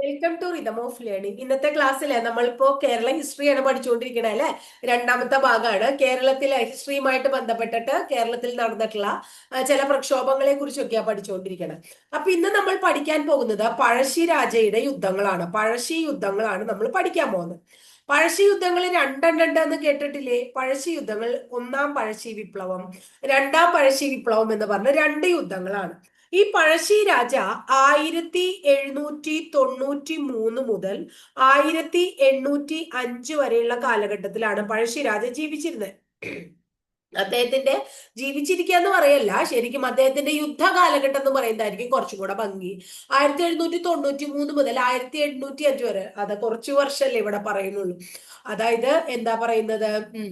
Welcome to rhythm of learning ഇന്നത്തെ ക്ലാസ്സിലെ നമ്മളിപ്പോ കേരള ഹിസ്റ്ററിയാണ് പഠിച്ചുകൊണ്ടിരിക്കണേ അല്ലെ? രണ്ടാമത്തെ ഭാഗമാണ് കേരളത്തിലെ ഹിസ്റ്ററിയുമായിട്ട് ബന്ധപ്പെട്ടിട്ട് കേരളത്തിൽ നടന്നിട്ടുള്ള ചില പ്രക്ഷോഭങ്ങളെ കുറിച്ചൊക്കെയാണ് പഠിച്ചുകൊണ്ടിരിക്കുന്നത് അപ്പൊ ഇന്ന് നമ്മൾ പഠിക്കാൻ പോകുന്നത് പഴശ്ശി രാജയുടെ യുദ്ധങ്ങളാണ്. പഴശ്ശി യുദ്ധങ്ങളാണ് നമ്മൾ പഠിക്കാൻ പോകുന്നത്. പഴശ്ശി യുദ്ധങ്ങൾ രണ്ടെണ്ണം എന്ന് കേട്ടിട്ടില്ലേ? പഴശ്ശി യുദ്ധങ്ങൾ ഒന്നാം പഴശ്ശി വിപ്ലവം രണ്ടാം പഴശ്ശി വിപ്ലവം എന്ന് പറഞ്ഞ രണ്ട് യുദ്ധങ്ങളാണ്. ഈ പഴശ്ശി രാജ ആയിരത്തി എഴുന്നൂറ്റി തൊണ്ണൂറ്റി മൂന്ന് മുതൽ ആയിരത്തി എണ്ണൂറ്റി അഞ്ച് വരെയുള്ള കാലഘട്ടത്തിലാണ് പഴശ്ശി രാജ ജീവിച്ചിരുന്നത്. അദ്ദേഹത്തിന്റെ ജീവിച്ചിരിക്കുക എന്ന് പറയല്ല ശരിക്കും അദ്ദേഹത്തിന്റെ യുദ്ധ കാലഘട്ടം എന്ന് പറയുന്നതായിരിക്കും കുറച്ചും കൂടെ ഭംഗി. ആയിരത്തി എഴുന്നൂറ്റി തൊണ്ണൂറ്റി മൂന്ന് മുതൽ ആയിരത്തി എണ്ണൂറ്റി അഞ്ച് വരെ അത് കുറച്ച് വർഷമല്ലേ ഇവിടെ പറയുന്നുള്ളൂ. അതായത് എന്താ പറയുന്നത്? ഉം.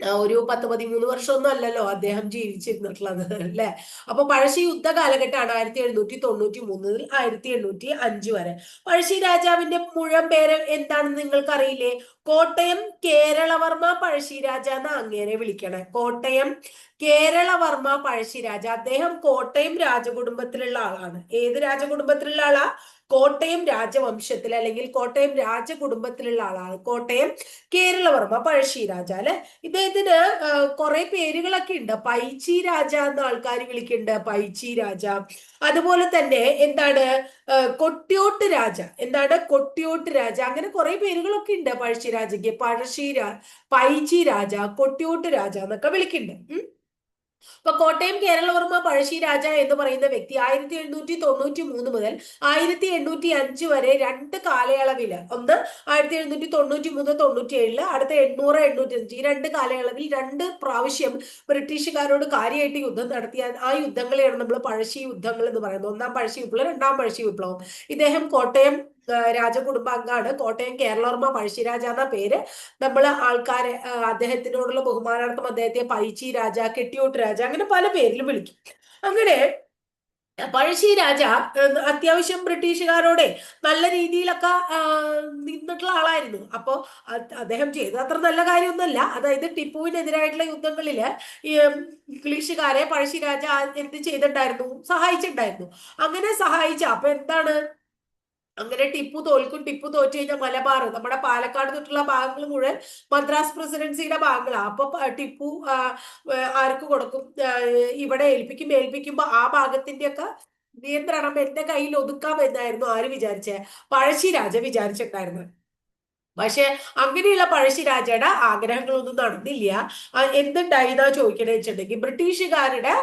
ഒരു പത്ത് പതിമൂന്ന് വർഷമൊന്നും അല്ലല്ലോ അദ്ദേഹം ജീവിച്ചിരുന്നിട്ടുള്ളത് അല്ലെ? അപ്പൊ പഴശ്ശി യുദ്ധ കാലഘട്ടമാണ് ആയിരത്തി എഴുന്നൂറ്റി തൊണ്ണൂറ്റി മൂന്നിൽ ആയിരത്തി എണ്ണൂറ്റി അഞ്ച് വരെ. പഴശ്ശി രാജാവിന്റെ മുഴുവൻ പേര് എന്താണെന്ന് നിങ്ങൾക്ക് അറിയില്ലേ കോട്ടയം കേരളവർമ്മ പഴശ്ശി രാജ എന്ന് അങ്ങേരെ വിളിക്കണേ. കോട്ടയം കേരളവർമ്മ പഴശ്ശി രാജ. അദ്ദേഹം കോട്ടയം രാജകുടുംബത്തിലുള്ള ആളാണ്. ഏത് രാജകുടുംബത്തിലുള്ള ആളാ? കോട്ടയം രാജവംശത്തിൽ അല്ലെങ്കിൽ കോട്ടയം രാജകുടുംബത്തിലുള്ള ആളാണ്. കോട്ടയം കേരളവർമ്മ പഴശ്ശി രാജ അല്ലെ? ഇദ്ദേഹത്തിന് കുറെ പേരുകളൊക്കെ ഉണ്ട്. പൈച്ചി രാജ എന്ന ആൾക്കാർ വിളിക്കുന്നുണ്ട്. പൈച്ചി രാജ. അതുപോലെ തന്നെ എന്താണ് കൊട്ടിയോട്ട് രാജ. എന്താണ് കൊട്ടിയോട്ട് രാജ. അങ്ങനെ കുറെ പേരുകളൊക്കെ ഉണ്ട് പഴശ്ശി രാജയ്ക്ക്. പഴശ്ശി രാ പൈച്ചി രാജ കൊട്ടിയോട്ട് രാജ എന്നൊക്കെ വിളിക്കുന്നുണ്ട്. ഉം. അപ്പൊ കോട്ടയം കേരളവർമ്മ പഴശ്ശി രാജ എന്ന് പറയുന്ന വ്യക്തി ആയിരത്തി എണ്ണൂറ്റി തൊണ്ണൂറ്റി മൂന്ന് മുതൽ ആയിരത്തി എണ്ണൂറ്റി അഞ്ച് വരെ രണ്ട് കാലയളവിൽ ഒന്ന് ആയിരത്തി എഴുന്നൂറ്റി തൊണ്ണൂറ്റി മൂന്ന് തൊണ്ണൂറ്റി ഏഴിൽ അടുത്ത എണ്ണൂറ് എണ്ണൂറ്റി അഞ്ച് ഈ രണ്ട് കാലയളവിൽ രണ്ട് പ്രാവശ്യം ബ്രിട്ടീഷുകാരോട് കാര്യമായിട്ട് യുദ്ധം നടത്തിയ ആ യുദ്ധങ്ങളെയാണ് നമ്മൾ പഴശ്ശി യുദ്ധങ്ങൾ എന്ന് പറയുന്നത് ഒന്നാം പഴശ്ശി വിപ്ലവം രണ്ടാം പഴശ്ശി വിപ്ലവം ഇദ്ദേഹം കോട്ടയം രാജകുടുംബാംഗമാണ് കോട്ടയം കേരളവർമ്മ പഴശ്ശിരാജ എന്ന പേര്. നമ്മൾ ആൾക്കാരെ അദ്ദേഹത്തിനോടുള്ള ബഹുമാനാർത്ഥം അദ്ദേഹത്തെ പൈച്ചി രാജ കെട്ടിയോട്ട് രാജ അങ്ങനെ പല പേരിലും വിളിക്കും. അങ്ങനെ പഴശ്ശി രാജ അത്യാവശ്യം ബ്രിട്ടീഷുകാരോടെ നല്ല രീതിയിലൊക്കെ നിന്നിട്ടുള്ള ആളായിരുന്നു. അപ്പോൾ അദ്ദേഹം ചെയ്ത അത്ര നല്ല കാര്യമൊന്നുമല്ല. അതായത് ടിപ്പുവിനെതിരായിട്ടുള്ള യുദ്ധങ്ങളിൽ ഇംഗ്ലീഷുകാരെ പഴശ്ശി രാജ എന്ത് ചെയ്തിട്ടുണ്ടായിരുന്നു? സഹായിച്ചിട്ടുണ്ടായിരുന്നു. അങ്ങനെ സഹായിച്ച അപ്പൊ എന്താണ്? അങ്ങനെ ടിപ്പു തോൽക്കും ടിപ്പു തോറ്റു കഴിഞ്ഞാൽ മലബാർ നമ്മുടെ പാലക്കാട് തൊട്ടുള്ള ഭാഗങ്ങൾ മുഴുവൻ മദ്രാസ് പ്രസിഡൻസിയുടെ ഭാഗങ്ങളാണ് അപ്പൊ ടിപ്പു ആർക്ക് കൊടുക്കും? ഇവിടെ ഏൽപ്പിക്കും ഏൽപ്പിക്കുമ്പോ ആ ഭാഗത്തിന്റെയൊക്കെ നിയന്ത്രണം എന്റെ കയ്യിൽ ഒതുക്കാം എന്നായിരുന്നു ആര് വിചാരിച്ചേ? പഴശ്ശിരാജ വിചാരിച്ചിട്ടുണ്ടായിരുന്നത്. പക്ഷെ അങ്ങനെയുള്ള പഴശ്ശി രാജയുടെ ആഗ്രഹങ്ങളൊന്നും നടന്നില്ല. എന്തുണ്ടായി എന്നാ ചോദിക്കണേ വെച്ചിട്ടുണ്ടെങ്കിൽ ബ്രിട്ടീഷുകാരുടെ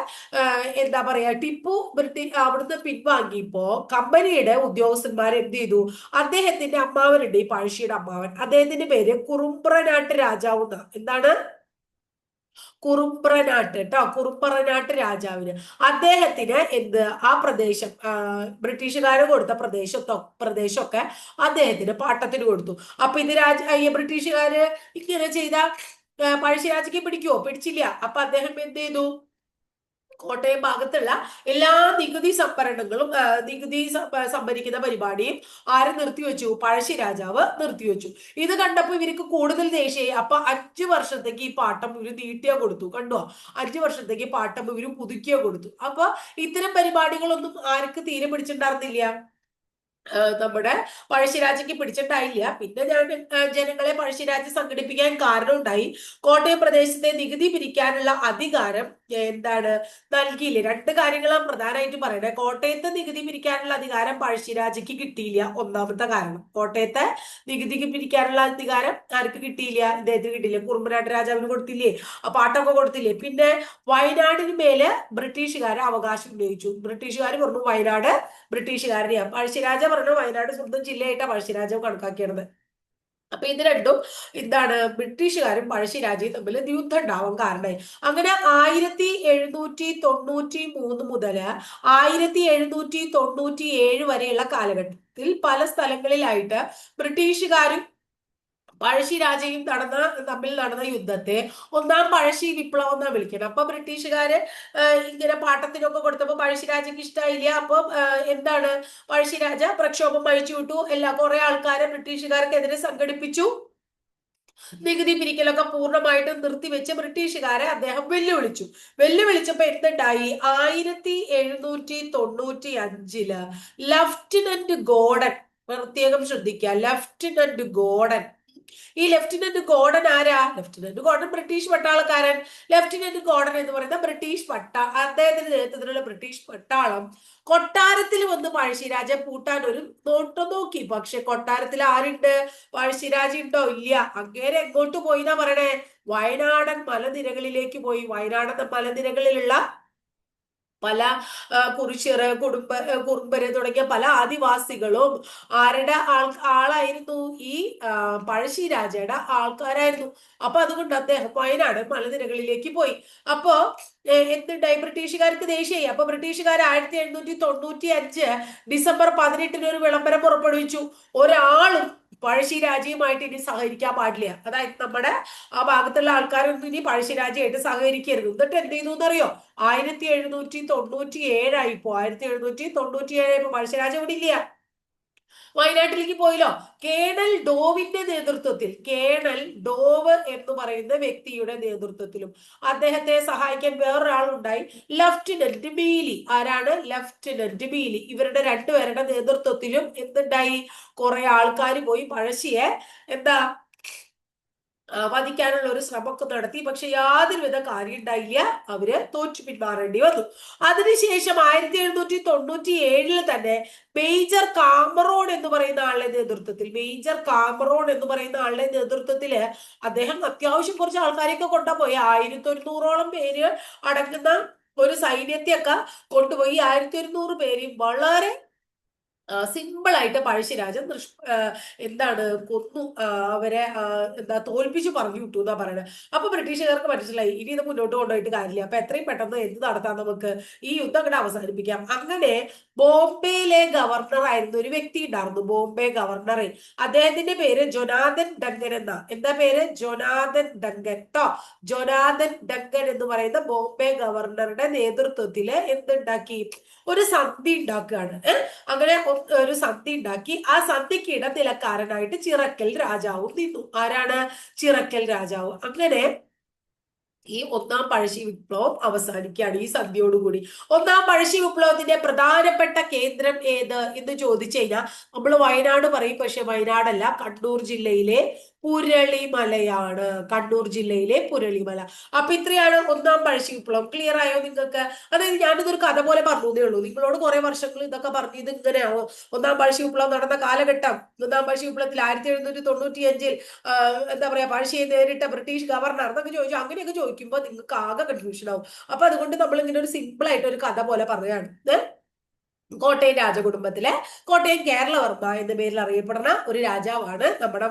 എന്താ പറയാ ടിപ്പു ബ്രിട്ടീ അവിടുന്ന് പിൻവാങ്ങിയപ്പോ കമ്പനിയുടെ ഉദ്യോഗസ്ഥന്മാർ എന്ത് ചെയ്തു? അദ്ദേഹത്തിന്റെ അമ്മാവനുണ്ട് ഈ പഴശ്ശിയുടെ അമ്മാവൻ. അദ്ദേഹത്തിന്റെ പേര് കുറുമ്പ്രനാട്ട് രാജാവ് എന്താണ്? കുറുമ്പ്രനാട്ട് കേട്ടോ കുറുപ്പറനാട്ട് രാജാവിന്. അദ്ദേഹത്തിന് എന്ത് ആ പ്രദേശം ബ്രിട്ടീഷുകാർ കൊടുത്ത പ്രദേശത്തോ പ്രദേശമൊക്കെ അദ്ദേഹത്തിന് പാട്ടത്തിന് കൊടുത്തു. അപ്പൊ ഇത് രാജ ഈ ബ്രിട്ടീഷുകാര് ഇങ്ങനെ ചെയ്ത പഴശ്ശിരാജയ്ക്ക് പിടിക്കുവോ? പിടിച്ചില്ല. അപ്പൊ അദ്ദേഹം എന്ത് ചെയ്തു? കോട്ടയം ഭാഗത്തുള്ള എല്ലാ നികുതി സംഭരണങ്ങളും നികുതി സംഭരിക്കുന്ന പരിപാടിയും ആര് നിർത്തിവെച്ചു പഴശ്ശി രാജാവ് നിർത്തിവെച്ചു ഇത് കണ്ടപ്പോ ഇവർക്ക് കൂടുതൽ ദേഷ്യമായി അപ്പൊ അഞ്ചു വർഷത്തേക്ക് ഈ പാട്ടം ഇവർ നീട്ടിയാ കൊടുത്തു. കണ്ടോ? അഞ്ചു വർഷത്തേക്ക് പാട്ടം ഇവർ പുതുക്കിയാ കൊടുത്തു. അപ്പൊ ഇത്തരം പരിപാടികളൊന്നും ആർക്ക് തീരെ പിടിച്ചിട്ടുണ്ടായിരുന്നില്ല? നമ്മുടെ പഴശ്ശിരാജയ്ക്ക് പിടിച്ചിട്ടായില്ല. പിന്നെ ജനങ്ങളെ പഴശ്ശിരാജ സംഘടിപ്പിക്കാൻ കാരണമുണ്ടായി. കോട്ടയം പ്രദേശത്തെ നികുതി പിരിക്കാനുള്ള അധികാരം എന്താണ് നൽകിയില്ല. രണ്ട് കാര്യങ്ങളാണ് പ്രധാനമായിട്ട് പറയുന്നത് കോട്ടയത്തെ നികുതി പിരിക്കാനുള്ള അധികാരം പഴശ്ശിരാജയ്ക്ക് കിട്ടിയില്ല. ഒന്നാമത്തെ കാരണം കോട്ടയത്തെ നികുതി പിരിക്കാനുള്ള അധികാരം ആർക്ക് കിട്ടിയില്ല? ഇദ്ദേഹത്തിന് കിട്ടിയില്ല. കുറുമ്പനാട്ട് രാജാവിന് കൊടുത്തില്ലേ? പാട്ടൊക്കെ കൊടുത്തില്ലേ? പിന്നെ വയനാടിന് മേലെ ബ്രിട്ടീഷുകാരെ അവകാശം ഉപയോഗിച്ചു. ബ്രിട്ടീഷുകാർ പറഞ്ഞു വയനാട് ബ്രിട്ടീഷുകാരുടെയാണ് പഴശ്ശിരാജ പറഞ്ഞു വയനാട് സ്വന്തം ജില്ലയായിട്ടാണ് പഴശ്ശിരാജാവ് കണക്കാക്കിയത് അപ്പൊ ഇത് രണ്ടും എന്താണ് ബ്രിട്ടീഷുകാരും പഴശ്ശിരാജയും തമ്മിൽ യുദ്ധം ഉണ്ടാവാൻ കാരണമായി. അങ്ങനെ ആയിരത്തി എഴുന്നൂറ്റി തൊണ്ണൂറ്റി മൂന്ന് മുതൽ ആയിരത്തി എഴുന്നൂറ്റി തൊണ്ണൂറ്റി ഏഴ് വരെയുള്ള കാലഘട്ടത്തിൽ പല സ്ഥലങ്ങളിലായിട്ട് ബ്രിട്ടീഷുകാരും പഴശ്ശിരാജയും നടന്ന തമ്മിൽ നടന്ന യുദ്ധത്തെ ഒന്നാം പഴശ്ശി വിപ്ലവം എന്നാണ് വിളിക്കുന്നത്. അപ്പൊ ബ്രിട്ടീഷുകാര് ഇങ്ങനെ പാട്ടത്തിനൊക്കെ കൊടുത്തപ്പോ പഴശ്ശിരാജയ്ക്ക് ഇഷ്ടമായില്ല അപ്പൊ എന്താണ്? പഴശ്ശി രാജ പ്രക്ഷോഭം അഴിച്ചു വിട്ടു. എല്ലാ കുറെ ആൾക്കാരെ ബ്രിട്ടീഷുകാർക്കെതിരെ സംഘടിപ്പിച്ചു. നികുതി പിരിക്കലൊക്കെ പൂർണമായിട്ടും നിർത്തിവെച്ച് ബ്രിട്ടീഷുകാരെ അദ്ദേഹം വെല്ലുവിളിച്ചു. വെല്ലുവിളിച്ചപ്പോ എന്തുണ്ടായി? ആയിരത്തി എഴുന്നൂറ്റി തൊണ്ണൂറ്റി അഞ്ചിൽ ലഫ്റ്റനന്റ് ഗോഡൻ പ്രത്യേകം ശ്രദ്ധിക്കുക ലഫ്റ്റനന്റ് ഗോർഡൻ ഈ ലെഫ്റ്റനന്റ് ഗോർഡൻ ആരാ? ലെഫ്റ്റനന്റ് ഗോർഡൻ ബ്രിട്ടീഷ് പട്ടാളക്കാരൻ. ലെഫ്റ്റനന്റ് ഗോർഡൻ എന്ന് പറയുന്ന ബ്രിട്ടീഷ് പട്ടാ അദ്ദേഹത്തിന്റെ നേതൃത്വത്തിലുള്ള ബ്രിട്ടീഷ് പട്ടാളം കൊട്ടാരത്തിൽ വന്ന് പഴശ്ശിരാജ പൂട്ടാൻ ഒരു നോട്ടം നോക്കി. പക്ഷെ കൊട്ടാരത്തിൽ ആരുണ്ട്? പഴശ്ശിരാജ ഉണ്ടോ? ഇല്ല. അങ്ങേരെ എങ്ങോട്ട് പോയിന്നാ പറയണേ? വയനാടൻ മലനിരകളിലേക്ക് പോയി. വയനാടൻ മലനിരകളിലുള്ള പല കുറിച്യറ് കുടുംബ കുറുമ്പര് തുടങ്ങിയ പല ആദിവാസികളും ആരുടെ ആൾ ആളായിരുന്നു ഈ പഴശ്ശി രാജയുടെ ആൾക്കാരായിരുന്നു. അപ്പൊ അതുകൊണ്ട് അദ്ദേഹം വയനാട് മലനിരകളിലേക്ക് പോയി. അപ്പോ എന്തുണ്ടായി? ബ്രിട്ടീഷുകാർക്ക് ദേഷ്യമായി. അപ്പൊ ബ്രിട്ടീഷുകാർ ആയിരത്തി എഴുന്നൂറ്റി തൊണ്ണൂറ്റി അഞ്ച് ഡിസംബർ പതിനെട്ടിന് ഒരു വിളംബരം പുറപ്പെടുവിച്ചു. ഒരാളും പഴശ്ശിരാജയുമായിട്ട് ഇനി സഹകരിക്കാൻ പാടില്ല. അതായത് നമ്മുടെ ആ ഭാഗത്തുള്ള ആൾക്കാരൊന്നും ഇനി പഴശ്ശിരാജയായിട്ട് സഹകരിക്കരുത്. എന്നിട്ട് എന്ത് ചെയ്തു എന്നറിയോ? ആയിരത്തി എഴുന്നൂറ്റി തൊണ്ണൂറ്റി ഏഴായിപ്പോ ആയിരത്തി എഴുന്നൂറ്റി തൊണ്ണൂറ്റി ഏഴായിപ്പോ പഴശ്ശിരാജ ഇവിടെ ഇല്ല. വയനാട്ടിലേക്ക് പോയില്ലോ. കേണൽ ഡോവിന്റെ നേതൃത്വത്തിൽ കേണൽ ഡോവ് എന്ന് പറയുന്ന വ്യക്തിയുടെ നേതൃത്വത്തിലും അദ്ദേഹത്തെ സഹായിക്കാൻ വേറൊരാളുണ്ടായി. ലഫ്റ്റനന്റ് ബീലി ആരാണ്? ലഫ്റ്റനന്റ് ബീലി ഇവരുടെ രണ്ടുപേരുടെ നേതൃത്വത്തിലും എന്തുണ്ടായി? കുറെ ആൾക്കാർ പോയി പഴശ്ശിയെ എന്താ വധിക്കാനുള്ള ഒരു ശ്രമമൊക്കെ നടത്തി. പക്ഷെ യാതൊരുവിധ കാര്യം ഉണ്ടായില്ല. അവർ തോറ്റു പിന്മാറേണ്ടി വന്നു. അതിനുശേഷം ആയിരത്തി എഴുന്നൂറ്റി തൊണ്ണൂറ്റി ഏഴിൽ തന്നെ മേജർ കാമറോൺ എന്ന് പറയുന്ന ആളുടെ നേതൃത്വത്തിൽ മേജർ കാമറോൺ എന്ന് പറയുന്ന ആളുടെ നേതൃത്വത്തിൽ അദ്ദേഹം അത്യാവശ്യം കുറച്ച് ആൾക്കാരെയൊക്കെ കൊണ്ടുപോയി. ആയിരത്തി ഒരുന്നൂറോളം പേര് അടങ്ങുന്ന ഒരു സൈന്യത്തെയൊക്കെ കൊണ്ടുപോയി. ആയിരത്തി ഒരുന്നൂറ് പേരെയും വളരെ സിമ്പിൾ പഴശ്ശിരാജൻ പഴശ്ശിരാജൻ എന്താണ് കൊന്നു അവരെ എന്താ തോൽപ്പിച്ചു പറഞ്ഞു വിട്ടു എന്നാ പറയുന്നത് അപ്പൊ ബ്രിട്ടീഷുകാർക്ക് മനസ്സിലായി ഇനി ഇത് മുന്നോട്ട് കൊണ്ടുപോയിട്ട് കാര്യമില്ല. അപ്പൊ എത്രയും പെട്ടെന്ന് എന്ത് നടത്താം നമുക്ക് ഈ യുദ്ധം കൂടെ അവസാനിപ്പിക്കാം. അങ്ങനെ ബോംബെയിലെ ഗവർണർ ആയിരുന്നു ഒരു വ്യക്തി ഉണ്ടായിരുന്നു ബോംബെ ഗവർണർ അദ്ദേഹത്തിന്റെ പേര് ജൊനാഥൻ ഡങ്കൻ എന്ന. എന്താ പേര്? ജൊനാഥൻ ഡങ്കൻ കേട്ടോ ജൊനാഥൻ ഡങ്കൻ എന്ന് പറയുന്ന ബോംബെ ഗവർണറുടെ നേതൃത്വത്തിൽ എന്തുണ്ടാക്കി? ഒരു സന്ധി ഉണ്ടാക്കുകയാണ്. അങ്ങനെ ഒരു സന്ധി ഉണ്ടാക്കി. ആ സന്ധിക്ക് ഇടനിലക്കാരനായിട്ട് ചിറക്കൽ രാജാവും നിന്നു. ആരാണ്? ചിറക്കൽ രാജാവ്. അങ്ങനെ ഈ ഒന്നാം പഴശ്ശി വിപ്ലവം അവസാനിക്കുകയാണ് ഈ സന്ധ്യയോടുകൂടി ഒന്നാം പഴശ്ശി വിപ്ലവത്തിന്റെ പ്രധാനപ്പെട്ട കേന്ദ്രം ഏത് എന്ന് ചോദിച്ചു കഴിഞ്ഞാൽ നമ്മൾ വയനാട് പറയും. പക്ഷെ വയനാടല്ല കണ്ണൂർ ജില്ലയിലെ പുരളിമലയാണ്. കണ്ണൂർ ജില്ലയിലെ പുരളിമല. അപ്പൊ ഇത്രയാണ് ഒന്നാം പഴശ്ശി വിപ്ലവം. ക്ലിയർ ആയോ നിങ്ങൾക്ക്? അതായത് ഞാനിതൊരു കഥ പോലെ പറഞ്ഞതേ ഉള്ളൂ. നിങ്ങളോട് കുറെ വർഷങ്ങൾ ഇതൊക്കെ പറഞ്ഞു ഇത് ഇങ്ങനെയാണോ ഒന്നാം പഴശ്ശി വിപ്ലവം നടന്ന കാലഘട്ടം. ഒന്നാം പഴശ്ശി വിപ്ലവത്തിൽ ആയിരത്തി എഴുന്നൂറ്റി തൊണ്ണൂറ്റി അഞ്ചിൽ എന്താ പറയാ പഴശ്ശിയെ നേരിട്ട ബ്രിട്ടീഷ് ഗവർണർ എന്നൊക്കെ ചോദിച്ചു. അങ്ങനെയൊക്കെ ചോദിക്കുമ്പോൾ നിങ്ങൾക്ക് ആകെ കൺഫ്യൂഷൻ ആവും. അപ്പൊ അതുകൊണ്ട് നമ്മൾ ഇങ്ങനെ ഒരു സിമ്പിൾ ആയിട്ട് ഒരു കഥ പോലെ പറയുകയാണ്. കോട്ടയം രാജകുടുംബത്തിലെ കോട്ടയം കേരളവർമ്മ എന്ന പേരിൽ അറിയപ്പെടുന്ന ഒരു രാജാവാണ് നമ്മുടെ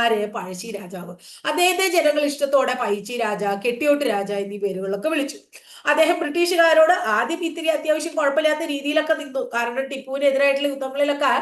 ആര് പഴശ്ശി രാജാവ്. അദ്ദേഹത്തെ ജനങ്ങൾ ഇഷ്ടത്തോടെ പൈച്ചി രാജ കെട്ടിയോട്ട് രാജ എന്നീ പേരുകളൊക്കെ വിളിച്ചു. അദ്ദേഹം ബ്രിട്ടീഷുകാരോട് ആദ്യം ഇത്തിരി അത്യാവശ്യം കുഴപ്പമില്ലാത്ത രീതിയിലൊക്കെ നിന്നു. കാരണം ടിപ്പുവിനെതിരായിട്ടുള്ള യുദ്ധങ്ങളിലൊക്കെ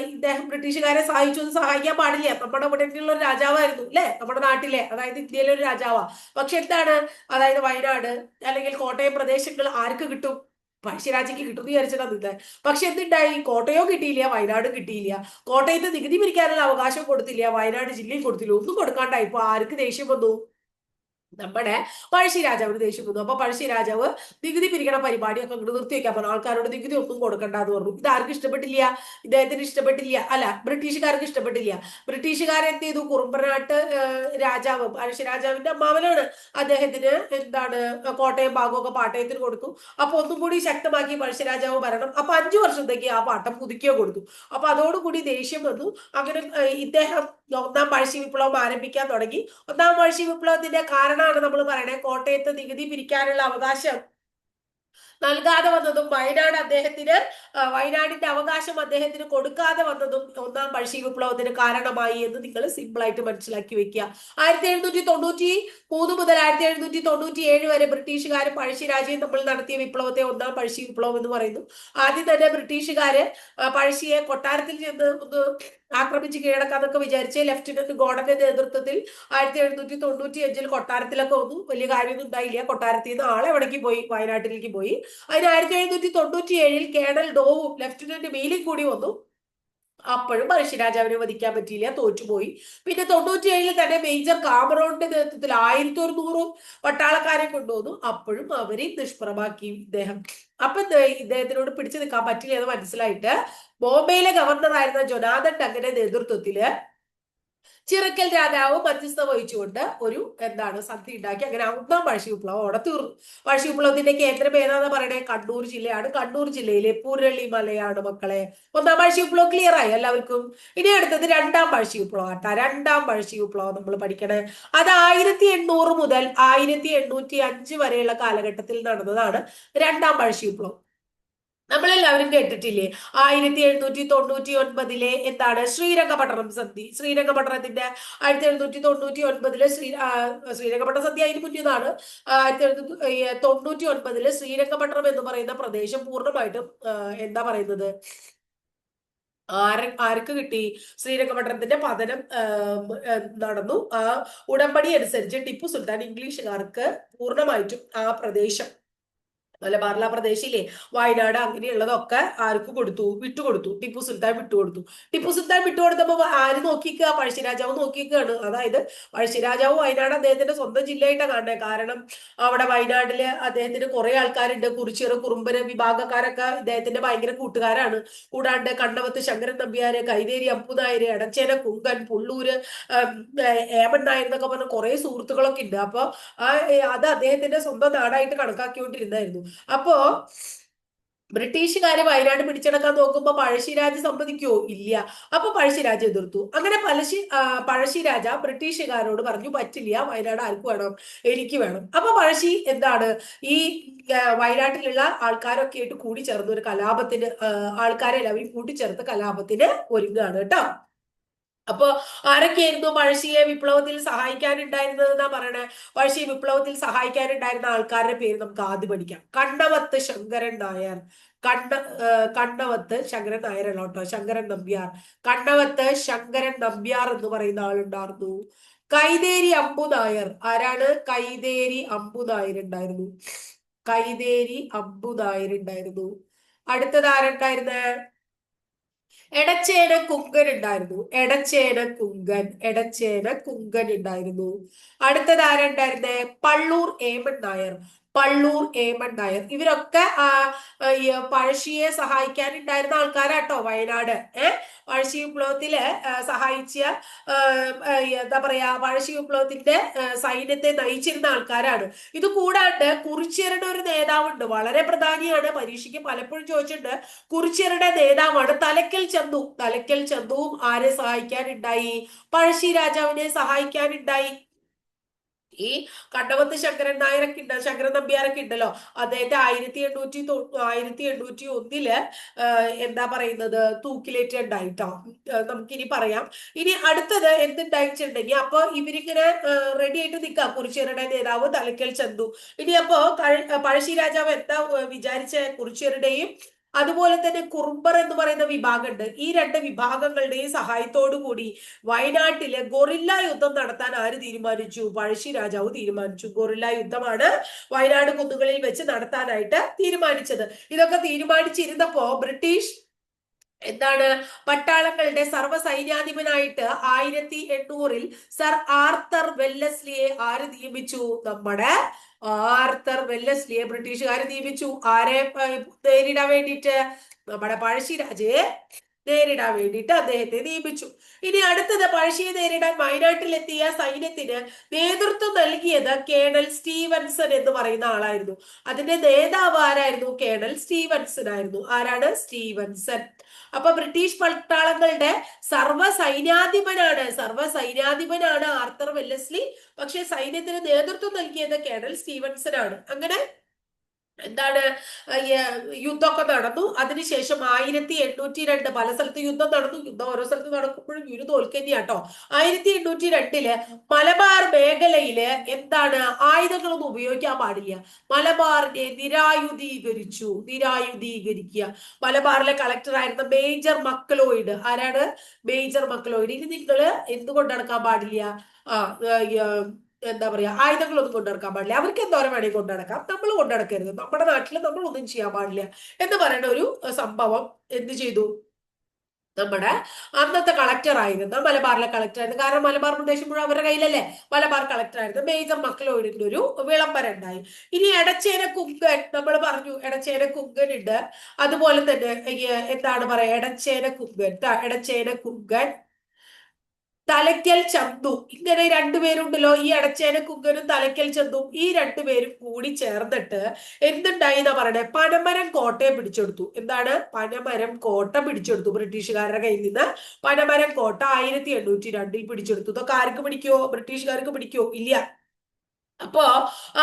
ഇദ്ദേഹം ബ്രിട്ടീഷുകാരെ സഹായിച്ചു സഹായിക്കാൻ പാടില്ല. നമ്മുടെ ഉടനെയുള്ള ഒരു രാജാവായിരുന്നു അല്ലെ? നമ്മുടെ നാട്ടിലെ അതായത് ഇന്ത്യയിലെ ഒരു രാജാവാ. പക്ഷെ എന്താണ്? അതായത് വയനാട് അല്ലെങ്കിൽ കോട്ടയം പ്രദേശങ്ങൾ ആർക്ക് കിട്ടും? പഴശ്ശിരാജയ്ക്ക് കിട്ടുമെന്ന് വിചാരിച്ചിട്ട് നിന്നത് പക്ഷെ എന്തുണ്ടായി? കോട്ടയോ കിട്ടിയില്ല വയനാടും കിട്ടിയില്ല. കോട്ടയത്ത് നികുതി പിരിക്കാനുള്ള അവകാശം കൊടുത്തില്ല വയനാട് ജില്ലയിൽ കൊടുത്തില്ല. ഒന്നും കൊടുക്കാണ്ടായി. ഇപ്പൊ ആർക്ക് ദേഷ്യം വന്നു? നമ്മുടെ പഴശ്ശി രാജാവിന് ദേഷ്യം വന്നു. അപ്പൊ പഴശ്ശി രാജാവ് നികുതി പിരിക്കണ പരിപാടിയൊക്കെ ഇങ്ങോട്ട് നിർത്തിവെക്കാൻ പറഞ്ഞു ആൾക്കാരോട് നികുതി ഒന്നും കൊടുക്കണ്ട എന്ന് പറഞ്ഞു. ഇത് ആർക്കും ഇഷ്ടപ്പെട്ടില്ല. ഇദ്ദേഹത്തിന് ഇഷ്ടപ്പെട്ടില്ല. അല്ല ബ്രിട്ടീഷുകാർക്ക് ഇഷ്ടപ്പെട്ടില്ല. ബ്രിട്ടീഷുകാർ എന്ത് ചെയ്തു? കുറുമ്പനാട്ട് രാജാവ് പഴശ്ശി രാജാവിന്റെ അമ്മാവനാണ്. അദ്ദേഹത്തിന് എന്താണ് കോട്ടയം ഭാഗമൊക്കെ പാട്ടയത്തിന് കൊടുത്തു. അപ്പൊ ഒന്നും കൂടി ശക്തമാക്കി പഴശ്ശി രാജാവ് ഭരണം. അപ്പൊ അഞ്ചു വർഷത്തേക്ക് ആ പാട്ടം പുതുക്കിയോ കൊടുത്തു. അപ്പൊ അതോടുകൂടി ദേഷ്യം വന്നു. അങ്ങനെ ഇദ്ദേഹം ഒന്നാം പഴശ്ശി വിപ്ലവം ആരംഭിക്കാൻ തുടങ്ങി. ഒന്നാം പഴശ്ശി വിപ്ലവത്തിന്റെ കാരണമാണ് നമ്മൾ പറയണേ. കോട്ടയത്ത് നികുതി പിരിക്കാനുള്ള അവകാശം നൽകാതെ വന്നതും വയനാട് അദ്ദേഹത്തിന് വയനാടിന്റെ അവകാശം അദ്ദേഹത്തിന് കൊടുക്കാതെ വന്നതും ഒന്നാം പഴശ്ശി വിപ്ലവത്തിന് കാരണമായി എന്ന് നിങ്ങൾ സിമ്പിൾ ആയിട്ട് മനസ്സിലാക്കി വെക്കുക. ആയിരത്തി എഴുന്നൂറ്റി തൊണ്ണൂറ്റി മൂന്ന് മുതൽ ആയിരത്തി എഴുന്നൂറ്റി തൊണ്ണൂറ്റി ഏഴ് വരെ ബ്രിട്ടീഷുകാർ പഴശ്ശിരാജയും തമ്മിൽ നടത്തിയ വിപ്ലവത്തെ ഒന്നാം പഴശ്ശി വിപ്ലവം എന്ന് പറയുന്നു. ആദ്യം തന്നെ ബ്രിട്ടീഷുകാര് പഴശ്ശിയെ കൊട്ടാരത്തിൽ ചെന്ന് ഒന്ന് ആക്രമിച്ച് കീഴടക്കാന്നൊക്കെ വിചാരിച്ച് ലെഫ്റ്റനന്റ് ഗോഡന്റെ നേതൃത്വത്തിൽ ആയിരത്തി എഴുന്നൂറ്റി തൊണ്ണൂറ്റി അഞ്ചിൽ കൊട്ടാരത്തിലൊക്കെ വന്നു. വലിയ കാര്യമൊന്നും ഉണ്ടായില്ല. കൊട്ടാരത്തിൽ നിന്ന് ആളെ എവിടേക്ക് പോയി? വയനാട്ടിലേക്ക് പോയി. അതിന് ആയിരത്തി എഴുന്നൂറ്റി തൊണ്ണൂറ്റി ഏഴിൽ കേണൽ ഡോവും ലെഫ്റ്റനന്റ് മെയിലും കൂടി വന്നു. അപ്പോഴും പഴശ്ശിരാജാവിനെ വധിക്കാൻ പറ്റിയില്ല തോറ്റുപോയി. പിന്നെ തൊണ്ണൂറ്റി ഏഴിൽ തന്നെ മേജർ കാമറോണിന്റെ നേതൃത്വത്തിൽ ആയിരത്തി ഒരുന്നൂറും പട്ടാളക്കാരെ കൊണ്ടുവന്നു. അപ്പോഴും അവരെയും നിഷ്പ്രമാക്കി ഇദ്ദേഹം. അപ്പൊ ഇദ്ദേഹത്തിനോട് പിടിച്ചു നിൽക്കാൻ പറ്റില്ല എന്ന് മനസ്സിലായിട്ട് ബോംബെയിലെ ഗവർണർ ആയിരുന്ന ജൊനാഥൻ ടങ്ങിന്റെ നേതൃത്വത്തിൽ ചിറക്കൽ രാജാവ് മധ്യസ്ഥ വഹിച്ചുകൊണ്ട് ഒരു എന്താണ് സന്ധി ഉണ്ടാക്കി. അങ്ങനെ ഒന്നാം പഴശ്ശി വിപ്ലവം അവിടെ തീർന്നു പഴശ്ശി വിപ്ലവത്തിന്റെ കേന്ദ്രം ഏതാണെന്ന് പറയണേ? കണ്ണൂർ ജില്ലയാണ്. കണ്ണൂർ ജില്ലയിലെ പുരളി മലയാണ് മക്കളെ. ഒന്നാം പഴശ്ശി വിപ്ലവം ക്ലിയർ ആയി എല്ലാവർക്കും? ഇനി അടുത്തത് രണ്ടാം പഴശ്ശി വിപ്ലവം ആട്ടാ. രണ്ടാം പഴശ്ശി വിപ്ലവം നമ്മൾ പഠിക്കണേ. അത് ആയിരത്തി എണ്ണൂറ് മുതൽ ആയിരത്തി എണ്ണൂറ്റി അഞ്ച് വരെയുള്ള കാലഘട്ടത്തിൽ നടന്നതാണ് രണ്ടാം പഴശ്ശി വിപ്ലവം. നമ്മളെല്ലാവരും കേട്ടിട്ടില്ലേ? ആയിരത്തി എഴുന്നൂറ്റി തൊണ്ണൂറ്റി ഒൻപതിലെ എന്താണ് ശ്രീരംഗപട്ടണം സന്ധി. ശ്രീരംഗപട്ടണത്തിന്റെ ആയിരത്തി എഴുന്നൂറ്റി തൊണ്ണൂറ്റി ഒൻപതിലെ ശ്രീ ശ്രീരംഗപട്ടണ സന്ധി അതിന് മുന്നേതാണ് ആയിരത്തി എഴുന്നൂറ്റി തൊണ്ണൂറ്റി ഒൻപതിൽ ശ്രീരംഗപട്ടണം എന്ന് പറയുന്ന പ്രദേശം പൂർണമായിട്ടും എന്താ പറയുന്നത്? ആര ആർക്ക് കിട്ടി? ശ്രീരംഗപട്ടണത്തിന്റെ പതനം നടന്നു. ആ ഉടമ്പടി അനുസരിച്ച് ടിപ്പു സുൽത്താൻ ഇംഗ്ലീഷുകാർക്ക് പൂർണമായിട്ടും ആ പ്രദേശം മലബാറില പ്രദേശിലെ വയനാട് അങ്ങനെയുള്ളതൊക്കെ ആർക്ക് കൊടുത്തു? വിട്ടുകൊടുത്തു. ടിപ്പു സുൽത്താൻ വിട്ടുകൊടുത്തു. ടിപ്പു സുൽത്താൻ വിട്ടുകൊടുത്തപ്പോ ആര് നോക്കിക്കുക പഴശ്ശിരാജാവ് നോക്കിക്കുകയാണ് അതായത് പഴശ്ശിരാജാവ് വയനാട് അദ്ദേഹത്തിന്റെ സ്വന്തം ജില്ലയായിട്ടാണ് കാണുന്നത് കാരണം അവിടെ വയനാട്ടിൽ അദ്ദേഹത്തിന് കുറെ ആൾക്കാരുണ്ട്. കുറിച്ചിറ കുറുമ്പന് വിഭാഗക്കാരൊക്കെ അദ്ദേഹത്തിന്റെ ഭയങ്കര കൂട്ടുകാരാണ്. കൂടാണ്ട് കണ്ണവത്ത് ശങ്കരൻ നമ്പ്യാര് കൈതേരി അപ്പുനായര് എടച്ചേന കുങ്കൻ പുള്ളൂര് ഏമൻ നായർ എന്നൊക്കെ പറഞ്ഞ കുറെ സുഹൃത്തുക്കളൊക്കെ ഉണ്ട്. അപ്പൊ ആ അത് അദ്ദേഹത്തിന്റെ സ്വന്തം നാടായിട്ട് കണക്കാക്കിക്കൊണ്ടിരുന്നായിരുന്നു അപ്പോ ബ്രിട്ടീഷുകാരെ വയനാട് പിടിച്ചടക്കാൻ നോക്കുമ്പോൾ പഴശ്ശിരാജ് സമ്മതിക്കോ? ഇല്ല. അപ്പൊ പഴശ്ശിരാജ് എതിർത്തു. അങ്ങനെ പഴശ്ശി പഴശ്ശിരാജ ബ്രിട്ടീഷുകാരോട് പറഞ്ഞു പറ്റില്ല വയനാട് ആർക്ക് വേണം? എനിക്ക് വേണം. അപ്പൊ പഴശ്ശി എന്താണ്? ഈ വയനാട്ടിലുള്ള ആൾക്കാരൊക്കെ ആയിട്ട് കൂടി ചേർന്ന് ഒരു കലാപത്തിന് ആൾക്കാരെല്ലാവരും കൂട്ടിച്ചേർത്ത് കലാപത്തിന് ഒരുങ്ങാണ് കേട്ടോ. അപ്പോ ആരൊക്കെയായിരുന്നു പഴശ്ശിയെ വിപ്ലവത്തിൽ സഹായിക്കാനുണ്ടായിരുന്നത് എന്നാ പറയണേ? പഴശ്ശി വിപ്ലവത്തിൽ സഹായിക്കാനുണ്ടായിരുന്ന ആൾക്കാരുടെ പേര് നമുക്ക് ആദ്യം പഠിക്കാം. കണ്ണവത്ത് ശങ്കരൻ നായർ. കണ്ണ കണ്ണവത്ത് ശങ്കരൻ നായരല്ല കേട്ടോ ശങ്കരൻ നമ്പ്യാർ. കണ്ണവത്ത് ശങ്കരൻ നമ്പ്യാർ എന്ന് പറയുന്ന ആളുണ്ടായിരുന്നു. കൈതേരി അമ്പു നായർ. ആരാണ്? കൈതേരി അമ്പു നായർ ഉണ്ടായിരുന്നു കൈതേരി അമ്പു നായർ ഉണ്ടായിരുന്നു അടുത്തത് ആരുണ്ടായിരുന്നേ എടച്ചേന കുങ്കൻ ഉണ്ടായിരുന്നു. എടച്ചേര കുങ്കൻ എടച്ചേര കുങ്കൻ ഉണ്ടായിരുന്നു. അടുത്തത് ആരുണ്ടായിരുന്നേ പള്ളൂർ ഏമൻ നായർ. പള്ളൂർ ഏമൻ നായർ ഇവരൊക്കെ പഴശ്ശിയെ സഹായിക്കാനുണ്ടായിരുന്ന ആൾക്കാരാട്ടോ വയനാട്. ഏഹ് പഴശ്ശി വിപ്ലവത്തിൽ സഹായിച്ച എന്താ പറയാ പഴശ്ശി വിപ്ലവത്തിന്റെ സൈന്യത്തെ നയിച്ചിരുന്ന ആൾക്കാരാണ്. ഇത് കൂടാണ്ട് കുറിച്യരുടെ ഒരു നേതാവുണ്ട്. വളരെ പ്രധാനിയാണ്. പരീക്ഷയ്ക്ക് പലപ്പോഴും ചോദിച്ചിട്ടുണ്ട് കുറിച്യരുടെ നേതാവാണ്. തലക്കൽ ചന്തു. തലക്കൽ ചന്തുവും ആരെ സഹായിക്കാനുണ്ടായി? പഴശ്ശി രാജാവിനെ സഹായിക്കാനുണ്ടായി? ഈ കണ്ടവത്ത് ശങ്കരൻ നായരൊക്കെ ഉണ്ട് ശങ്കരൻ നമ്പ്യാരൊക്കെ ഉണ്ടല്ലോ. അദ്ദേഹത്തെ ആയിരത്തി എണ്ണൂറ്റി ആയിരത്തി എണ്ണൂറ്റി ഒന്നിൽ എന്താ പറയുന്നത് തൂക്കിലേറ്റുണ്ടായിട്ടോ. നമുക്കിനി പറയാം. ഇനി അടുത്തത് എന്തുണ്ടായിട്ടുണ്ടെങ്കിൽ അപ്പൊ ഇവരിങ്ങനെ റെഡി ആയിട്ട് നിൽക്കാം. കുറിച്യരുടെ നേതാവ് തലക്കൽ ചന്തു. ഇനി അപ്പോ പഴശ്ശി രാജാവ് എന്താ വിചാരിച്ച? കുറിച്യരുടെയും അതുപോലെ തന്നെ കുറുമ്പർ എന്ന് പറയുന്ന വിഭാഗമുണ്ട്. ഈ രണ്ട് വിഭാഗങ്ങളുടെയും സഹായത്തോടു കൂടി വയനാട്ടിൽ ഗൊറില്ല യുദ്ധം നടത്താൻ ആര് തീരുമാനിച്ചു? പഴശ്ശി രാജാവ് തീരുമാനിച്ചു. ഗൊറില്ല യുദ്ധമാണ് വയനാട് കുന്നുകളിൽ വെച്ച് നടത്താനായിട്ട് തീരുമാനിച്ചത്. ഇതൊക്കെ തീരുമാനിച്ചിരുന്നപ്പോ ബ്രിട്ടീഷ് എന്താണ് പട്ടാളങ്ങളുടെ സർവ സൈന്യാധിപനായിട്ട് ആയിരത്തി എണ്ണൂറിൽ സർ ആർത്തർ വെല്ലസ്ലിയെ ആര് നിയമിച്ചു? നമ്മുടെ ആർത്തർ വെല്ലസ്ലിയെ ബ്രിട്ടീഷുകാർ നിയമിച്ചു ആരെ നേരിടാൻ വേണ്ടിയിട്ട്? നമ്മുടെ പഴശ്ശിരാജയെ നേരിടാൻ വേണ്ടിയിട്ട് അദ്ദേഹത്തെ നിയമിച്ചു ഇനി അടുത്തത് പഴശ്ശിയെ നേരിടാൻ വയനാട്ടിലെത്തിയ സൈന്യത്തിന് നേതൃത്വം നൽകിയത് കേണൽ സ്റ്റീവൻസൺ എന്ന് പറയുന്ന ആളായിരുന്നു. അതിന്റെ നേതാവ് ആരായിരുന്നു? കേണൽ സ്റ്റീവൻസൺ ആയിരുന്നു. ആരാണ്? സ്റ്റീവൻസൺ. അപ്പൊ ബ്രിട്ടീഷ് പട്ടാളങ്ങളുടെ സർവ സൈന്യാധിപനാണ് സർവ സൈന്യാധിപനാണ് ആർത്തർ വെല്ലസ്ലി. പക്ഷെ സൈന്യത്തിന് നേതൃത്വം നൽകിയത് കേണൽ സ്റ്റീവൻസൺ ആണ് അങ്ങനെ എന്താണ് യുദ്ധമൊക്കെ നടന്നു. അതിനുശേഷം ആയിരത്തി എണ്ണൂറ്റി രണ്ട് പല സ്ഥലത്ത് യുദ്ധം നടന്നു. യുദ്ധം ഓരോ സ്ഥലത്ത് നടക്കുമ്പോഴും ഇവർ തോൽക്കന്നെയാട്ടോ ആയിരത്തി എണ്ണൂറ്റി രണ്ടിൽ മലബാർ മേഖലയിൽ എന്താണ് ആയുധങ്ങളൊന്നും ഉപയോഗിക്കാൻ പാടില്ല. മലബാറിനെ നിരായുധീകരിച്ചു. നിരായുധീകരിക്കുക. മലബാറിലെ കളക്ടർ ആയിരുന്ന മേജർ മക്കളോയിഡ് ആരാണ്? മേജർ മക്കളോയിഡ് ഇനി നിങ്ങൾ എന്തുകൊണ്ട് നടക്കാൻ പാടില്ല? ആ എന്താ പറയാ ആയുധങ്ങളൊന്നും കൊണ്ടുനടക്കാൻ പാടില്ല. അവർക്ക് എന്തോരം വേണമെങ്കിൽ കൊണ്ടുനടക്കാം. നമ്മൾ കൊണ്ടുനടക്കരുത്. നമ്മുടെ നാട്ടിൽ നമ്മൾ ഒന്നും ചെയ്യാൻ പാടില്ല എന്ന് പറയുന്ന ഒരു സംഭവം എന്ത് ചെയ്തു? നമ്മുടെ അന്നത്തെ കളക്ടർ ആയിരുന്ന മലബാറിലെ കളക്ടർ ആയിരുന്നു. കാരണം മലബാർ പ്രദേശം മുഴുവൻ അവരുടെ കയ്യിലല്ലേ? മലബാർ കളക്ടർ ആയിരുന്നു. മേജർ മക്കളോടിന്റെ ഒരു വിളംബരം ഉണ്ടായി. ഇനി എടച്ചേന കുങ്കൻ നമ്മൾ പറഞ്ഞു എടച്ചേന കുങ്കൻ ഉണ്ട്. അതുപോലെ തന്നെ എന്താണ് പറയാ എടച്ചേന കുങ്കൻ എടച്ചേന കുങ്കൻ തലയ്ക്കൽ ചന്തു. ഇങ്ങനെ രണ്ടുപേരുണ്ടല്ലോ ഈ അടച്ചേന കുങ്കനും തലയ്ക്കൽ ചന്തും ഈ രണ്ടുപേരും കൂടി ചേർന്നിട്ട് എന്തുണ്ടായി എന്നാ പറയണേ? പനമരം കോട്ടയെ പിടിച്ചെടുത്തു. എന്താണ്? പനമരം കോട്ട പിടിച്ചെടുത്തു ബ്രിട്ടീഷുകാരുടെ കയ്യിൽ നിന്ന്. പനമരം കോട്ട ആയിരത്തി എണ്ണൂറ്റി രണ്ടിൽ പിടിച്ചെടുത്തു. ഇതൊക്കെ ആർക്ക് പിടിക്കോ ബ്രിട്ടീഷുകാർക്ക് പിടിക്കോ ഇല്ല. അപ്പോ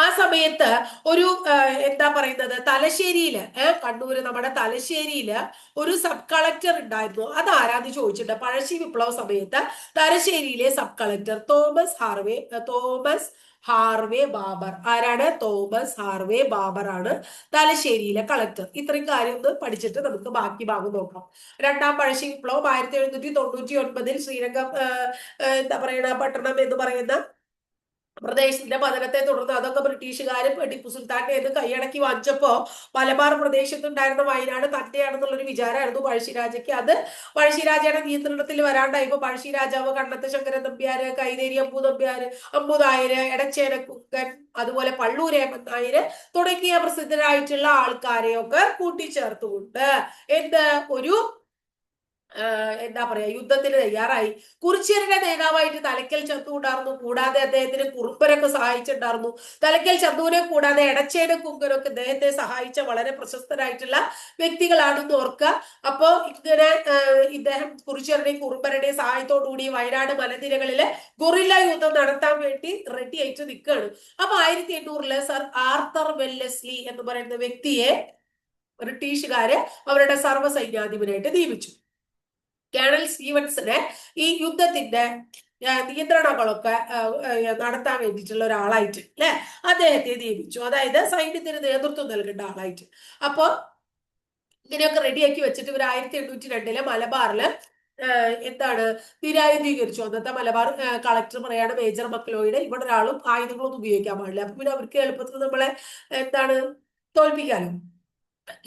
ആ സമയത്ത് ഒരു എന്താ പറയുന്നത് തലശ്ശേരിയിൽ കണ്ണൂര് നമ്മുടെ തലശ്ശേരിയിൽ ഒരു സബ് കളക്ടർ ഉണ്ടായിരുന്നു. അത് ആരാന്ന് ചോദിച്ചിട്ടുണ്ട് പഴശ്ശി വിപ്ലവ സമയത്ത് തലശ്ശേരിയിലെ sub collector Thomas Harvey Thomas Harvey Baber. ആരാണ്? തോമസ് ഹാർവേ ബാബർ ആണ് തലശ്ശേരിയിലെ കളക്ടർ. ഇത്രയും കാര്യം ഒന്ന് പഠിച്ചിട്ട് നമുക്ക് ബാക്കി ഭാഗം നോക്കാം. രണ്ടാം പഴശ്ശി വിപ്ലവം ആയിരത്തി എഴുന്നൂറ്റി തൊണ്ണൂറ്റി ഒൻപതിൽ ശ്രീരംഗം എന്താ പറയണ പട്ടണം എന്ന് പറയുന്ന പ്രദേശത്തിന്റെ പതനത്തെ തുടർന്ന് അതൊക്കെ ബ്രിട്ടീഷുകാരും ടിപ്പു സുൽത്താന്റെ എന്ന് കൈയടക്കി വാങ്ങിച്ചപ്പോ മലബാർ പ്രദേശത്തുണ്ടായിരുന്ന വയനാട് തന്റെയാണെന്നുള്ള ഒരു വിചാരമായിരുന്നു പഴശ്ശിരാജയ്ക്ക്. അത് പഴശ്ശിരാജയുടെ നിയന്ത്രണത്തിൽ വരാണ്ടായപ്പോ പഴശ്ശി രാജാവ് കണ്ണത്ത് ശങ്കരൻ നമ്പ്യാര് കൈതേരി അമ്പു അമ്പൂതായര് എടച്ചേനക്കുക്കൻ അതുപോലെ പള്ളൂരേമൻ നായര് തുടങ്ങിയ പ്രസിദ്ധരായിട്ടുള്ള ആൾക്കാരെയൊക്കെ കൂട്ടിച്ചേർത്തുകൊണ്ട് എന്ത് ഒരു എന്താ പറയാ യുദ്ധത്തിന് തയ്യാറായി. കുറിച്യരുടെ നേതാവായിട്ട് തലക്കൽ ചന്തു ഉണ്ടായിരുന്നു കൂടാതെ അദ്ദേഹത്തിന് കുറുപ്പരൊക്കെ സഹായിച്ചിട്ടുണ്ടായിരുന്നു. തലക്കൽ ചന്തുവിനെ കൂടാതെ എടച്ചേന കുങ്കനൊക്കെ അദ്ദേഹത്തെ സഹായിച്ച വളരെ പ്രശസ്തരായിട്ടുള്ള വ്യക്തികളാണെന്ന് ഓർക്കുക. അപ്പോ ഇങ്ങനെ ഇദ്ദേഹം കുറിച്യരുടെയും കുറുപ്പരുടെയും സഹായത്തോടുകൂടി വയനാട് മലനിരകളിൽ ഗൊറില്ല യുദ്ധം നടത്താൻ വേണ്ടി റെഡി ആയിട്ട് നിൽക്കുകയാണ്. അപ്പൊ ആയിരത്തി എണ്ണൂറിൽ സർ ആർത്തർ വെല്ലസ്ലി എന്ന് പറയുന്ന വ്യക്തിയെ ബ്രിട്ടീഷുകാര് അവരുടെ സർവസൈന്യാധിപനായിട്ട് നിയമിച്ചു. കേണൽ സ്റ്റീവൻസിനെ ഈ യുദ്ധത്തിന്റെ നിയന്ത്രണങ്ങളൊക്കെ നടത്താൻ വേണ്ടിയിട്ടുള്ള ഒരാളായിട്ട് അല്ലെ അദ്ദേഹത്തെ നിയമിച്ചു. അതായത് സൈന്യത്തിന് നേതൃത്വം നൽകേണ്ട ആളായിട്ട്. അപ്പൊ ഇങ്ങനെയൊക്കെ റെഡിയാക്കി വെച്ചിട്ട് ഇവർ ആയിരത്തി എണ്ണൂറ്റി രണ്ടിലെ മലബാറിൽ എന്താണ് നിരായുധീകരിച്ചു. അന്നത്തെ മലബാർ കളക്ടർ പറയാണ് മേജർ മക്കളോയുടെ ഇവിടെ ഒരാളും ആയുധങ്ങളൊന്നും ഉപയോഗിക്കാൻ പാടില്ല. അപ്പൊ പിന്നെ അവർക്ക് എളുപ്പത്തിൽ നമ്മളെ എന്താണ് തോൽപ്പിക്കാനും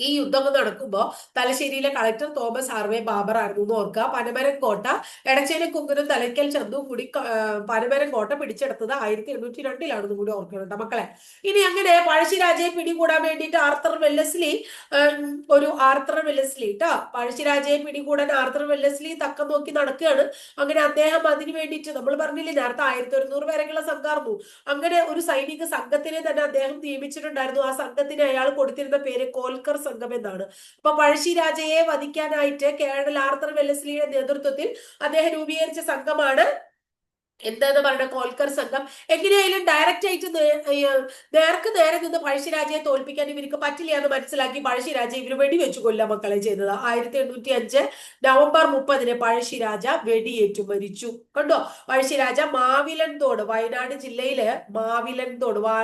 ഈ യുദ്ധമൊക്കെ നടക്കുമ്പോ തലശ്ശേരിയിലെ കളക്ടർ തോമസ് ആർവേ ബാബർ ആയിരുന്നു എന്ന് ഓർക്കുക. പനമരം കോട്ട എടച്ചേന കുങ്കനും തലയ്ക്കൽ ചന്തും കൂടി പനമരം കോട്ട പിടിച്ചെടുത്തത് ആയിരത്തി എണ്ണൂറ്റി രണ്ടിലാണെന്ന് കൂടി ഓർക്കുന്നുണ്ട് മക്കളെ. ഇനി അങ്ങനെ പഴശ്ശിരാജയെ പിടികൂടാൻ വേണ്ടിയിട്ട് ആർത്തർ വെല്ലസ്ലി ഒരു ആർത്തർ വെല്ലസ്ലി കേട്ടോ പഴശ്ശിരാജയെ പിടികൂടാൻ ആർത്തർ വെല്ലസ്ലി തക്കം നോക്കി നടക്കുകയാണ്. അങ്ങനെ അദ്ദേഹം അതിന് വേണ്ടിയിട്ട് നമ്മൾ പറഞ്ഞില്ലേ നേരത്തെ ആയിരത്തി ഒരുന്നൂറ് പേരെങ്കിലും സംഘാർന്നു. അങ്ങനെ ഒരു സൈനിക സംഘത്തിനെ തന്നെ അദ്ദേഹം നിയമിച്ചിട്ടുണ്ടായിരുന്നു. ആ സംഘത്തിന് അയാൾ കൊടുത്തിരുന്ന പേര് കോൽക്കർ സംഘം എന്നാണ്. അപ്പൊ പഴശ്ശിരാജയെ വധിക്കാനായിട്ട് കേണൽ ആർത്തർ വെല്ലസ്ലിയുടെ നേതൃത്വത്തിൽ അദ്ദേഹം രൂപീകരിച്ച സംഘമാണ്. എന്താന്ന് പറയുന്ന കോൽക്കർ സംഘം. എങ്ങനെയായാലും ഡയറക്റ്റ് ആയിട്ട് നേർക്ക് നേരെ നിന്ന് പഴശ്ശിരാജയെ തോൽപ്പിക്കാൻ ഇവർക്ക് പറ്റില്ല എന്ന് മനസ്സിലാക്കി പഴശ്ശിരാജ ഇവർ വെടിവെച്ചു കൊല്ല മക്കളെ ചെയ്തത് ആയിരത്തി എണ്ണൂറ്റി അഞ്ച് നവംബർ മുപ്പതിന് പഴശ്ശിരാജ വെടിയേറ്റു മരിച്ചു. കണ്ടോ? പഴശ്ശിരാജ മാവിലൻതോട് വയനാട് ജില്ലയിൽ മാവിലൻതോട് വാ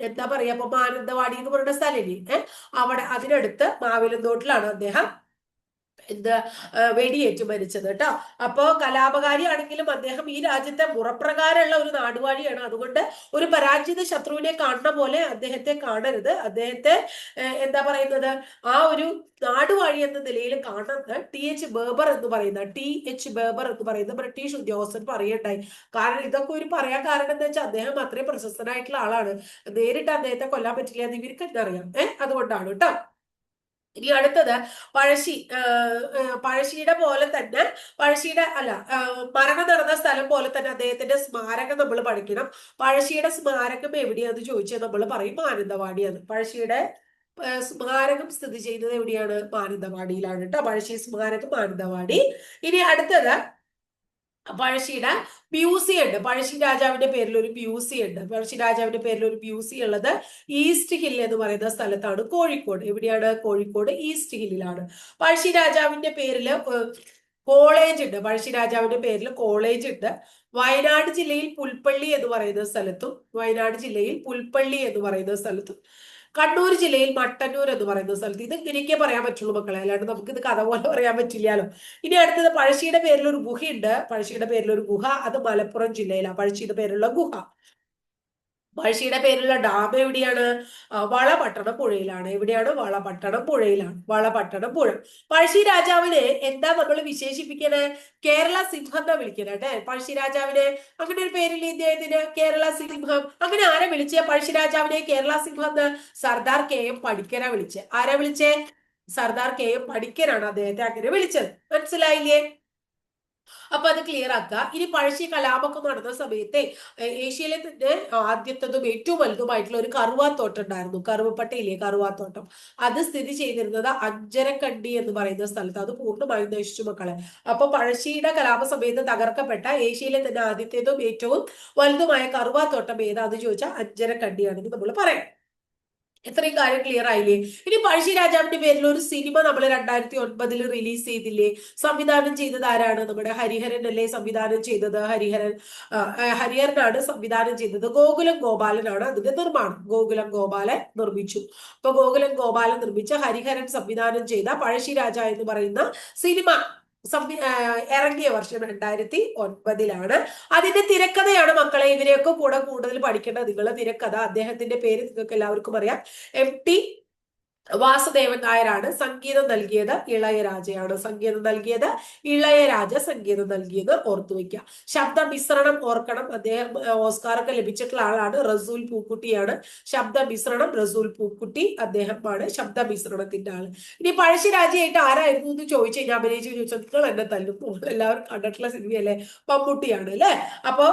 എന്താ പറയാ അപ്പൊ മാനന്തവാടി എന്ന് പറയുന്ന ഏഹ് അവിടെ അതിനടുത്ത് മാവിലന്തോട്ടിലാണ് അദ്ദേഹം വെടിയേറ്റു വെടിയേറ്റ് മരിച്ചത് കേട്ടോ അപ്പോ കലാപകാരിയാണെങ്കിലും അദ്ദേഹം ഈ രാജ്യത്തെ മുറപ്രകാരമുള്ള ഒരു നാടുവാഴിയാണ്. അതുകൊണ്ട് ഒരു പരാജിത ശത്രുവിനെ കാണുന്ന പോലെ അദ്ദേഹത്തെ കാണരുത്. അദ്ദേഹത്തെ എന്താ പറയുന്നത്? ആ ഒരു നാടുവാഴി എന്ന നിലയിൽ കാണുന്നത് ടി എച്ച് ബേബർ എന്ന് പറയുന്ന ടി എച്ച് ബേബർ എന്ന് പറയുന്ന ബ്രിട്ടീഷ് ഉദ്യോഗസ്ഥൻ പറയണ്ടായി കാരണം ഇതൊക്കെ ഒരു പറയാൻ കാരണം എന്താ വെച്ചാൽ അദ്ദേഹം അത്രയും പ്രശസ്തനായിട്ടുള്ള ആളാണ്. നേരിട്ട് അദ്ദേഹത്തെ കൊല്ലാൻ പറ്റില്ല എന്ന് ഇവർക്ക് എന്താ അറിയാം? ഏഹ് അതുകൊണ്ടാണ് കേട്ടോ ഇനി അടുത്തത് പഴശ്ശി പഴശ്ശിയുടെ പോലെ തന്നെ പഴശ്ശിയുടെ അല്ല മരണം നടന്ന സ്ഥലം പോലെ തന്നെ അദ്ദേഹത്തിന്റെ സ്മാരകം നമ്മൾ പഠിക്കണം. പഴശ്ശിയുടെ സ്മാരകം എവിടെയാന്ന് ചോദിച്ചാൽ നമ്മൾ പറയും മാനന്തവാടിയാണ് പഴശ്ശിയുടെ സ്മാരകം സ്ഥിതി ചെയ്യുന്നത് എവിടെയാണ്? മാനന്തവാടിയിലാണ് കേട്ടോ പഴശ്ശി സ്മാരകം മാനന്തവാടി. ഇനി അടുത്തത് പഴശ്ശിയുടെ മ്യൂസിയം ഉണ്ട് പഴശ്ശി രാജാവിന്റെ പേരിൽ ഒരു മ്യൂസിയം ഉണ്ട് പഴശ്ശി രാജാവിന്റെ പേരിൽ ഒരു മ്യൂസിയം ഉള്ളത് ഈസ്റ്റ് ഹിൽ എന്ന് പറയുന്ന സ്ഥലത്താണ് കോഴിക്കോട്. എവിടെയാണ്? കോഴിക്കോട് ഈസ്റ്റ് ഹില്ലിലാണ്. പഴശ്ശി രാജാവിന്റെ പേരിൽ കോളേജ് ഉണ്ട്. പഴശ്ശി രാജാവിന്റെ പേരിൽ കോളേജ് ഉണ്ട്. വയനാട് ജില്ലയിൽ പുൽപ്പള്ളി എന്ന് പറയുന്ന സ്ഥലത്തും വയനാട് ജില്ലയിൽ പുൽപ്പള്ളി എന്ന് പറയുന്ന സ്ഥലത്തും കണ്ണൂർ ജില്ലയിൽ മട്ടന്നൂർ എന്ന് പറയുന്ന സ്ഥലത്ത്. ഇത് ഇങ്ങനെയൊക്കെ പറയാൻ പറ്റുള്ളൂ മക്കളെ. അല്ലാണ്ട് നമുക്ക് ഇത് കഥ പോലെ പറയാൻ പറ്റില്ലല്ലോ. ഇനി അടുത്തത് പഴശ്ശിയുടെ പേരിൽ ഒരു ഗുഹയുണ്ട്. പഴശ്ശിയുടെ പേരിൽ ഒരു ഗുഹ. അത് മലപ്പുറം ജില്ലയിലാണ്. പഴശ്ശിയുടെ പേരിലുള്ള ഗുഹ. പഴശ്ശിയുടെ പേരുള്ള ഡാം എവിടെയാണ്? വളപട്ടണ പുഴയിലാണ്. എവിടെയാണ്? വളപട്ടണ പുഴയിലാണ്. വളപട്ടണ പുഴ. പഴശ്ശി രാജാവിനെ എന്താ നമ്മൾ വിശേഷിപ്പിക്കണേ? കേരള സിംഹം എന്നാ വിളിക്കണേ അല്ലേ പഴശ്ശി രാജാവിനെ അങ്ങനെ ഒരു പേരിൽ ഇദ്ദേഹത്തിന്? കേരള സിംഹം. അങ്ങനെ ആരെ വിളിച്ചേ? പഴശ്ശി രാജാവിനെ കേരള സിംഹം എന്ന് സർദാർ കെ എം പടിക്കര വിളിച്ചേ. ആരെ വിളിച്ചേ? സർദാർ കെ എം പടിക്കരാണ് അദ്ദേഹത്തെ അങ്ങനെ വിളിച്ചത്. മനസ്സിലായില്ലേ? അപ്പൊ അത് ക്ലിയർ ആക്കുക. ഇനി പഴശ്ശി കലാപമൊക്കെ നടന്ന സമയത്തെ ഏഷ്യയിലെ തന്നെ ആദ്യത്തതും ഏറ്റവും വലുതുമായിട്ടുള്ള ഒരു കറുവാത്തോട്ടം ഉണ്ടായിരുന്നു. കറുവപ്പട്ടയില്ലേ കറുവാത്തോട്ടം. അത് സ്ഥിതി ചെയ്തിരുന്നത് അഞ്ചരക്കണ്ടി എന്ന് പറയുന്ന സ്ഥലത്ത്. അത് പൂർണമായും നശിച്ചു മക്കളെ. അപ്പൊ പഴശ്ശിയുടെ കലാപ സമയത്ത് തകർക്കപ്പെട്ട ഏഷ്യയിലെ തന്നെ ആദ്യത്തേതും ഏറ്റവും വലുതുമായ കറുവാത്തോട്ടം ഏതാന്ന് ചോദിച്ചാൽ അഞ്ചരക്കണ്ടിയാണെന്ന് നമ്മൾ പറയാം. ഇത്രയും കാര്യം ക്ലിയർ ആയില്ലേ? ഇനി പഴശ്ശി രാജാവിന്റെ പേരിൽ ഒരു സിനിമ നമ്മൾ രണ്ടായിരത്തി ഒൻപതിൽ റിലീസ് ചെയ്തില്ലേ? സംവിധാനം ചെയ്തത് ആരാണ്? നമ്മുടെ ഹരിഹരൻ അല്ലേ സംവിധാനം ചെയ്തത്? ഹരിഹരൻ ഹരിഹരനാണ് സംവിധാനം ചെയ്തത്. ഗോകുലം ഗോപാലനാണ് അതിന്റെ നിർമ്മാണം. ഗോകുലം ഗോപാലൻ നിർമ്മിച്ചു. അപ്പൊ ഗോകുലം ഗോപാലൻ നിർമ്മിച്ച ഹരിഹരൻ സംവിധാനം ചെയ്ത പഴശ്ശിരാജ എന്ന് പറയുന്ന സിനിമ ഇറങ്ങിയ വർഷം രണ്ടായിരത്തി ഒൻപതിലാണ് അതിന്റെ തിരക്കഥയാണ് മക്കളെ ഇവരെയൊക്കെ കൂടെ കൂടുതൽ പഠിക്കേണ്ടത്. നിങ്ങളുടെ തിരക്കഥ അദ്ദേഹത്തിന്റെ പേര് നിങ്ങൾക്ക് എല്ലാവർക്കും അറിയാം. എം ടി വാസുദേവൻ നായരാണ് സംഗീതം നൽകിയത്. ഇളയരാജയാണ് സംഗീതം നൽകിയത്. ഇളയരാജ സംഗീതം നൽകിയത് ഓർത്തു വയ്ക്കുക. ശബ്ദ മിശ്രണം ഓർക്കണം. അദ്ദേഹം ഓസ്കാറൊക്കെ ലഭിച്ചിട്ടുള്ള ആളാണ്. റസൂൽ പൂക്കുട്ടിയാണ്. ശബ്ദ മിശ്രണം റസൂൽ പൂക്കുട്ടി അദ്ദേഹമാണ് ശബ്ദ മിശ്രണത്തിന്റെ ആൾ. ഇനി പഴശ്ശിരാജയായിട്ട് ആരായിരുന്നു എന്ന് ചോദിച്ചു കഴിഞ്ഞാൽ അഭിനയിച്ച് ചോദിച്ചാൽ നിങ്ങൾ എന്നെ തല്ലും. എല്ലാവരും കണ്ടിട്ടുള്ള സിനിമയല്ലേ? മമ്മൂട്ടിയാണ് അല്ലെ? അപ്പൊ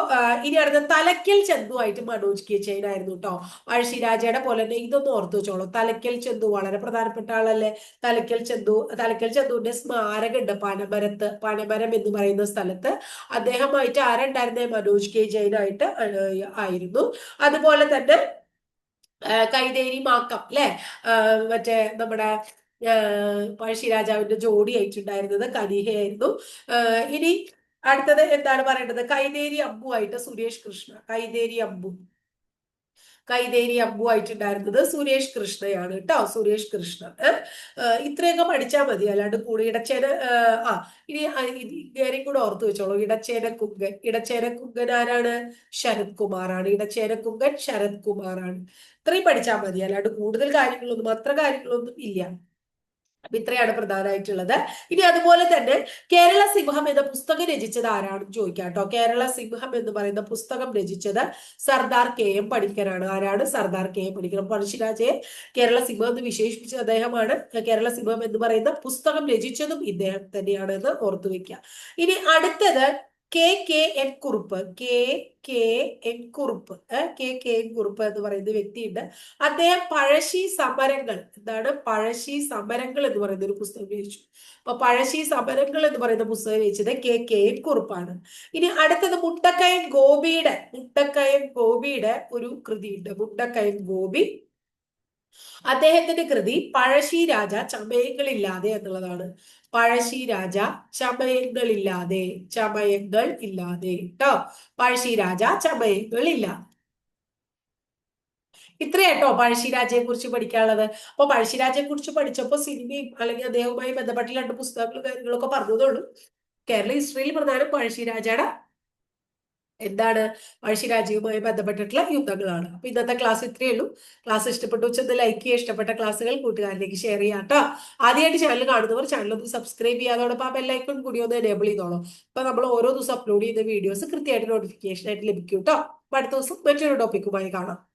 ഇനി അടുത്ത തലക്കൽ ചെന്തു ചന്തുവായിട്ട് മനോജ് കെ ചെയിനായിരുന്നു കേട്ടോ. പഴശ്ശിരാജയുടെ പോലെ തന്നെ ഇതൊന്നും ഓർത്തു വെച്ചോളൂ. തലക്കൽ ചെന്തു വളരെ പ്രധാനപ്പെട്ട ആളല്ലേ? തലക്കൽ ചന്തു തലക്കൽ ചന്തുവിന്റെ സ്മാരകമുണ്ട്. പനമരത്ത് പനമരം എന്ന് പറയുന്ന സ്ഥലത്ത്. അദ്ദേഹമായിട്ട് ആരുണ്ടായിരുന്നേ? മനോജ് കെ ജയനായിട്ട് ആയിരുന്നു. അതുപോലെ തന്നെ കൈതേരി മാക്കം അല്ലെ മറ്റേ നമ്മുടെ പഴശ്ശിരാജാവിന്റെ ജോഡി ആയിട്ടുണ്ടായിരുന്നത് കനിഹയായിരുന്നു. ഇനി അടുത്തത് എന്താണ് പറയേണ്ടത്? കൈതേരി അമ്പു ആയിട്ട് സുരേഷ് കൃഷ്ണ കൈതേരി അമ്പു. കൈതേരി അബ്ബു ആയിട്ടുണ്ടായിരുന്നത് സുരേഷ് കൃഷ്ണയാണ് കേട്ടോ സുരേഷ് കൃഷ്ണ ഇത്രയൊക്കെ പഠിച്ചാൽ മതി. അല്ലാണ്ട് കൂടെ ഇടച്ചേന ആ ഇനി ഇങ്ങനെ കൂടെ ഓർത്ത് വെച്ചോളൂ. ഇടച്ചേന കുങ്കൻ ഇടച്ചേന കുങ്കൻ ആരാണ്? ശരത് കുമാറാണ്. ഇടച്ചേന കുങ്കൻ ശരത് കുമാറാണ്. ഇത്രയും പഠിച്ചാൽ മതി. അല്ലാണ്ട് കൂടുതൽ കാര്യങ്ങളൊന്നും അത്ര കാര്യങ്ങളൊന്നും ഇല്ല. അപ്പൊ ഇത്രയാണ് പ്രധാനമായിട്ടുള്ളത്. ഇനി അതുപോലെ തന്നെ കേരള സിംഹം എന്ന പുസ്തകം രചിച്ചത് ആരാണെന്ന് ചോദിക്കാം കേട്ടോ. കേരള സിംഹം എന്ന് പറയുന്ന പുസ്തകം രചിച്ചത് സർദാർ കെ എം പണിക്കരാണ്. ആരാണ് സർദാർ കെ എം പണിക്കർ? പഴശ്ശിരാജയെ കേരള സിംഹം എന്ന് വിശേഷിപ്പിച്ച അദ്ദേഹമാണ്. കേരള സിംഹം എന്ന് പറയുന്ന പുസ്തകം രചിച്ചതും ഇദ്ദേഹം തന്നെയാണ് എന്ന് ഓർത്തു വെക്കുക. ഇനി അടുത്തത് K K N Kurup. K K N Kurup. K K N Kurup എന്ന് പറയുന്ന വ്യക്തിയുണ്ട്. അദ്ദേഹം പഴശ്ശി സമരങ്ങൾ എന്താണ്? പഴശ്ശി സമരങ്ങൾ എന്ന് പറയുന്ന ഒരു പുസ്തകം രചിച്ചു അപ്പൊ പഴശ്ശി സമരങ്ങൾ എന്ന് പറയുന്ന പുസ്തകം രചിച്ചത് കെ കെ എൻ കുറുപ്പാണ്. ഇനി അടുത്തത് മുട്ടക്കയൻ ഗോപിയുടെ മുട്ടക്കയൻ ഗോപിയുടെ ഒരു കൃതിയുണ്ട്. മുട്ടക്കയൻ ഗോപി. അദ്ദേഹത്തിന്റെ കൃതി പഴശ്ശി രാജ ചമയങ്ങളില്ലാതെ എന്നുള്ളതാണ്. പഴശ്ശി രാജ ചമയങ്ങളില്ലാതെ ചമയങ്ങൾ ഇല്ലാതെ. കേട്ടോ പഴശ്ശി രാജ ചമയങ്ങൾ ഇല്ലാതെ ഇത്രയാട്ടോ പഴശ്ശിരാജയെ കുറിച്ച് പഠിക്കാനുള്ളത്. അപ്പൊ പഴശ്ശിരാജയെ കുറിച്ച് പഠിച്ചപ്പോൾ സിനിമയും അല്ലെങ്കിൽ അദ്ദേഹവുമായി ബന്ധപ്പെട്ട രണ്ട് പുസ്തകങ്ങളും കാര്യങ്ങളൊക്കെ പറഞ്ഞതേ കേരള ഹിസ്റ്ററിയിൽ പ്രധാനം പഴശ്ശിരാജയുടെ എന്താണ് പഴശ്ശിരാജ്യവുമായി ബന്ധപ്പെട്ടിട്ടുള്ള യുദ്ധങ്ങളാണ്. അപ്പൊ ഇന്നത്തെ ക്ലാസ് ഇത്രയേ ഉള്ളൂ. ക്ലാസ് ഇഷ്ടപ്പെട്ടു വെച്ചത് ലൈക്ക് ചെയ്യുക. ഇഷ്ടപ്പെട്ട ക്ലാസ്സുകൾ കൂട്ടുകാരിലേക്ക് ഷെയർ ചെയ്യാം കേട്ടോ. ആദ്യമായിട്ട് ചാനൽ കാണുന്നവർ ചാനൽ ഒന്ന് സബ്സ്ക്രൈബ് ചെയ്യാതോടൊപ്പം ആ ബെല്ലൈക്കൺ കൂടി ഒന്ന് എനേബിൾ ചെയ്തോളൂ. അപ്പൊ നമ്മൾ ഓരോ ദിവസം അപ്ലോഡ് ചെയ്യുന്ന വീഡിയോസ് കൃത്യമായിട്ട് നോട്ടിഫിക്കേഷൻ ആയിട്ട് ലഭിക്കും കേട്ടോ. അടുത്ത ദിവസം മറ്റൊരു ടോപ്പിക്കുമായി കാണാം.